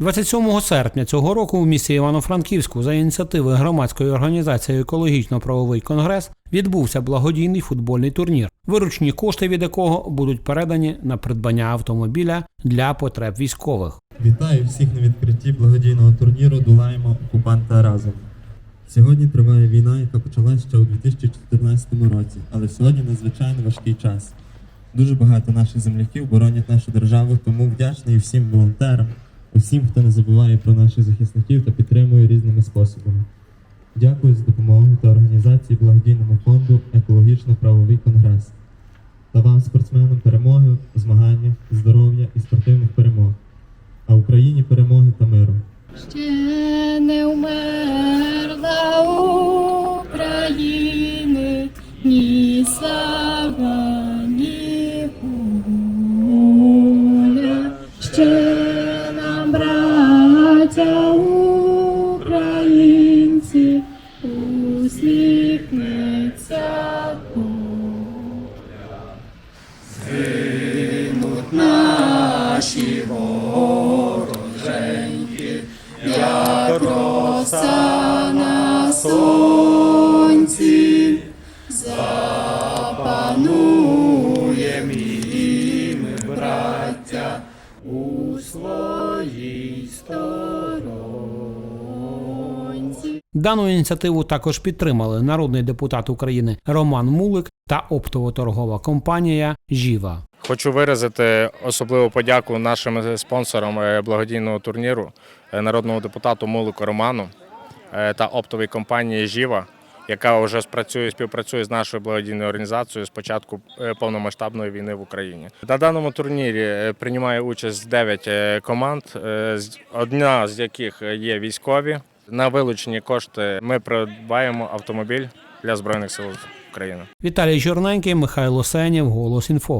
27 серпня цього року у місті Івано-Франківську за ініціативи громадської організації Екологічно-правовий конгрес відбувся благодійний футбольний турнір, виручні кошти від якого будуть передані на придбання автомобіля для потреб військових. Вітаю всіх на відкритті благодійного турніру Долаємо окупанта разом. Сьогодні триває війна, яка почалася ще у 2014 році, але сьогодні надзвичайно важкий час. Дуже багато наших земляків боронять нашу державу, тому вдячний всім волонтерам, усім, хто не забуває про наших захисників та підтримує різними способами. Дякую за допомогу та організації благодійному фонду Екологічно-правовий конгрес та вам, спортсменам, перемоги, змагання, здоров'я і спортивних перемог а Україні перемоги та миру. Ще не вмерла України, ні слава, ні воля. Ще браття українці, усміхнеться. Згинуть наші вороженьки, як роса на сонці, запануєм і ми, браття, у сторонці. Дану ініціативу також підтримали народний депутат України Роман Мулик та оптово-торгова компанія Жіва. Хочу виразити особливу подяку нашим спонсорам е, благодійного турніру, е, народному депутату Мулику Роману е, та оптовій компанії Жіва, яка вже спрацює, співпрацює з нашою благодійною організацією з початку е, повномасштабної війни в Україні. На даному турнірі е, приймає участь 9 команд, е, з- одна з яких є військові. На вилучені кошти ми придбаємо автомобіль для Збройних сил України. Віталій Чорненький, Михайло Сенєв, Голос Інфо.